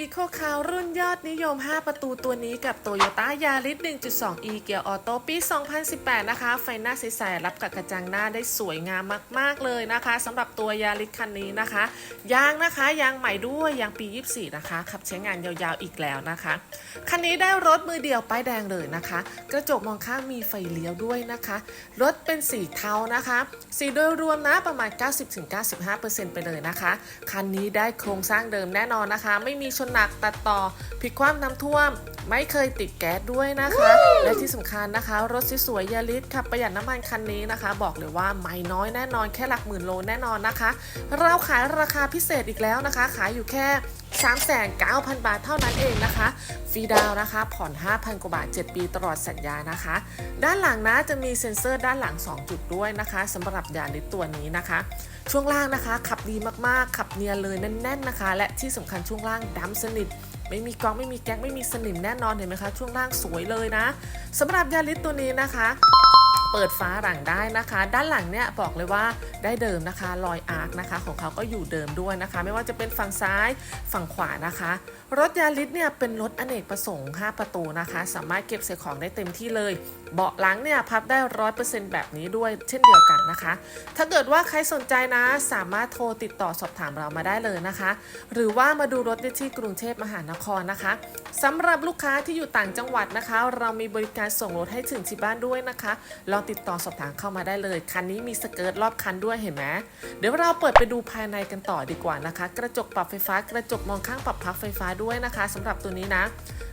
อีโคคาวรุ่นยอดนิยม 5 ประตูตัวนี้กับ Toyota Yaris 1.2e เกียร์ออโต้ปี 2018 นะคะ ไฟหน้าใสๆรับกับกระจังหน้าได้สวยงามมาก ๆ เลยนะคะสำหรับตัว Yaris คันนี้นะคะ ยางนะคะยางใหม่ด้วยยางปี 24 นะคะ ขับใช้งานยาวๆอีกแล้วนะคะ คันนี้ได้รถมือเดียวป้ายแดงเลยนะคะ กระจกมองข้างมีไฟเลี้ยวด้วยนะคะ รถเป็นสีเทานะคะ สีโดยรวมนะประมาณ 90-95%ไปเลยนะคะ คันนี้ได้โครงสร้างเดิมแน่นอนนะคะ ไม่มีชนหนักตัดต่อพลิกคว่ำน้ำท่วม ไม่เคยติดแก๊สด้วยนะคะ และที่สำคัญนะคะ รถสวยๆยาริสขับประหยัดน้ำมันคันนี้นะคะ บอกเลยว่าไม่น้อยแน่นอนแค่หลักหมื่นโลแน่นอนนะคะ เราขายราคาพิเศษอีกแล้วนะคะ ขายอยู่แค่ 3,900 บาทเท่านั้นเองนะคะ ฟรีดาวนะคะ ผ่อน 5,000 กว่าบาท 7 ปีตลอดสัญญานะคะ ด้านหลังนะจะมีเซ็นเซอร์ด้านหลัง 2 จุดด้วยนะคะสำหรับยาริสตัวนี้นะคะ ช่วงล่างนะคะ ขับดีมากๆ ขับเนียนเลยแน่น ๆนะคะ และที่สำคัญช่วงล่างดำสนิทไม่มีกองไม่มีแก๊งไม่มีสนิมแน่นอนเห็นไหมคะ ช่วงล่างสวยเลยนะสำหรับยาริสตัวนี้นะคะ เปิดฟ้าหลังได้นะคะ ด้านหลังเนี่ยบอกเลยว่าได้เดิมนะคะรอยอาร์คนะคะของเขาก็อยู่เดิมด้วยนะคะ ไม่ว่าจะเป็นฝั่งซ้ายฝั่งขวานะคะ รถยาริสเนี่ยเป็นรถอเนกประสงค์ 5 ประตูนะคะ สามารถเก็บใส่ของได้เต็มที่เลย เบาะหลังเนี่ยพับได้ร้อยเปอร์เซ็นต์แบบนี้ด้วยเช่นเดียวกันนะคะ ถ้าเกิดว่าใครสนใจนะ สามารถโทรติดต่อสอบถามเรามาได้เลยนะคะ หรือว่ามาดูรถได้ที่กรุงเทพมหานครนะคะสำหรับลูกค้าที่อยู่ต่างจังหวัดนะคะ เรามีบริการส่งรถให้ถึงที่บ้านด้วยนะคะลองติดต่อสอบถามเข้ามาได้เลย คันนี้มีสเกิร์ตรอบคันด้วยเห็นไหมเดี๋ยวเราเปิดไปดูภายในกันต่อดีกว่านะคะ กระจกปรับไฟฟ้ากระจกมองข้างปรับพักไฟฟ้าด้วยนะคะสำหรับตัวนี้นะ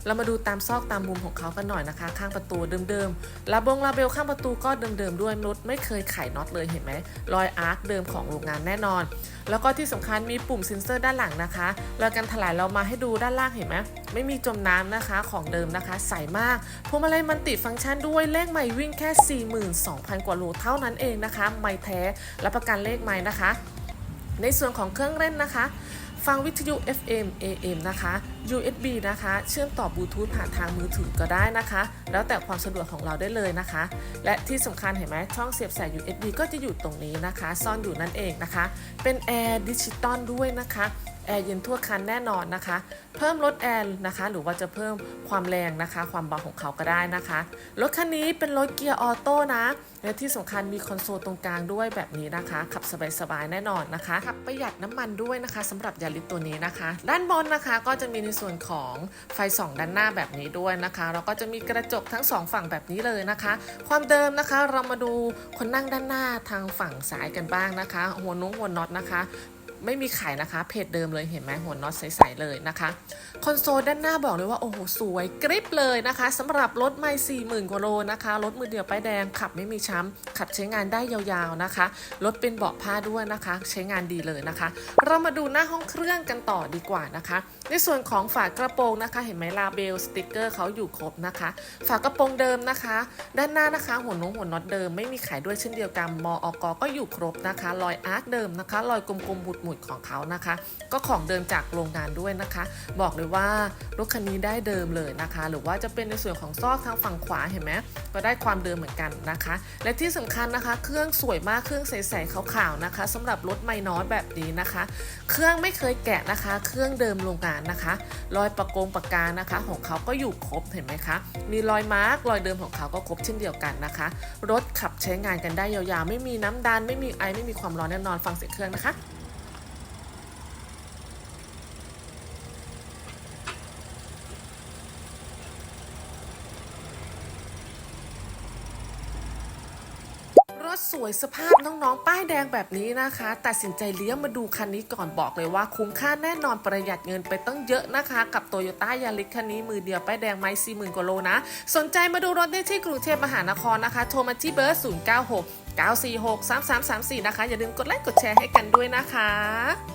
เรามาดูตามซอกตามมุมของเขากันหน่อยนะคะ ข้างประตูเดิมๆลาบงลาเบลข้างประตูก็เดิมๆด้วยนุชไม่เคยไขน็อตเลยเห็นไหมรอยอาร์คเดิมของโรงงานแน่นอน แล้วก็ที่สำคัญมีปุ่มเซ็นเซอร์ด้านหลังนะคะรอยกันถลายเรามาให้ดูด้านล่างเห็นไหมไม่มีจมน้ำนะคะของเดิมนะคะใสมากพวงมาลัยมันติฟังก์ชันด้วยเลขใหม่วิ่งแค่ 42,000 กว่าโลเท่านั้นเองนะคะ ไม่แท้รับประกันเลขใหม่นะคะ ในส่วนของเครื่องเล่นนะคะ ฟังวิทยุ FM AM นะคะ USB นะคะ เชื่อมต่อบลูทูธผ่านทางมือถือก็ได้นะคะ แล้วแต่ความสะดวกของเราได้เลยนะคะ และที่สำคัญเห็นไหมช่องเสียบสาย USB ก็จะอยู่ตรงนี้นะคะ ซ่อนอยู่นั่นเองนะคะ เป็นแอร์ดิจิตอลด้วยนะคะแอร์เย็นทั่วคันแน่นอนนะคะ เพิ่มลดแอร์นะคะ หรือว่าจะเพิ่มความแรงนะคะ ความเบาของเขาก็ได้นะคะ รถคันนี้เป็นรถเกียร์ออโต้นะ และที่สำคัญมีคอนโซลตรงกลางด้วยแบบนี้นะคะ ขับสบายๆแน่นอนนะคะ ขับประหยัดน้ำมันด้วยนะคะสำหรับยาริสตัวนี้นะคะ ด้านบนนะคะก็จะมีในส่วนของไฟส่องด้านหน้าแบบนี้ด้วยนะคะแล้วก็จะมีกระจกทั้งสองฝั่งแบบนี้เลยนะคะ ความเดิมนะคะเรามาดูคนนั่งด้านหน้าทางฝั่งซ้ายกันบ้างนะคะ หัวนุ้งหัวน็อตนะคะ ไม่มีไขนะคะ เพจเดิมเลยเห็นไหมหัวน็อตใสๆเลยนะคะคอนโซลด้านหน้าบอกเลยว่าโอ้โหสวยกริปเลยนะคะสำหรับรถไม่สี่หมื่นกว่าโลนะคะรถมือเดียวป้ายแดงขับไม่มีช้ำขับใช้งานได้ยาวๆนะคะรถเป็นเบาะผ้าด้วยนะคะ ใช้งานดีเลยนะคะ เรามาดูหน้าห้องเครื่องกันต่อดีกว่านะคะ ในส่วนของฝากระโปรงนะคะ เห็นไหมลาเบลสติกเกอร์เขาอยู่ครบนะคะ ฝากระโปรงเดิมนะคะ ด้านหน้านะคะ หัวนงหัวน็อตเดิมไม่มีขายด้วยเช่นเดียวกันมออกก็อยู่ครบนะคะรอยอาร์คเดิมนะคะรอยกลมๆหมุดๆของเขานะคะ ก็ของเดิมจากโรงงานด้วยนะคะ บอกเลยว่ารถคันนี้ได้เดิมเลยนะคะ หรือว่าจะเป็นในส่วนของซอกทางฝั่งขวาเห็นไหมก็ได้ความเดิมเหมือนกันนะคะ และที่สำคัญนะคะ เครื่องสวยมากเครื่องใสๆขาวๆนะคะสำหรับรถไม่น้อยแบบนี้นะคะ เครื่องไม่เคยแกะนะคะ เครื่องเดิมโรงงานนะคะ รอยประกงประกานะคะ ของเขาก็อยู่ครบเห็นไหมคะ มีรอยมาร์กรอยเดิมของเขาก็ครบเช่นเดียวกันนะคะ รถขับใช้งานกันได้ยาวๆ ไม่มีน้ำดันไม่มีไอไม่มีความร้อนแน่นอนฟังเสียงเครื่องนะคะ รถสวยสภาพน้องๆ ป้ายแดงแบบนี้นะคะ ตัดสินใจเลี้ยงมาดูคันนี้ก่อนบอกเลยว่า คุ้มค่าแน่นอนประหยัดเงินไปตั้งเยอะนะคะ กับโตโยต้ายาริสคันนี้มือเดียวป้ายแดงไม่สี่หมื่นกว่าโลนะ สนใจมาดูรถได้ที่กรุงเทพมหานครนะคะ โทรมาที่เบอร์ 0 9 6 9 4 6 3 3 3 4 นะคะ อย่าลืมกดไลค์กดแชร์ให้กันด้วยนะคะ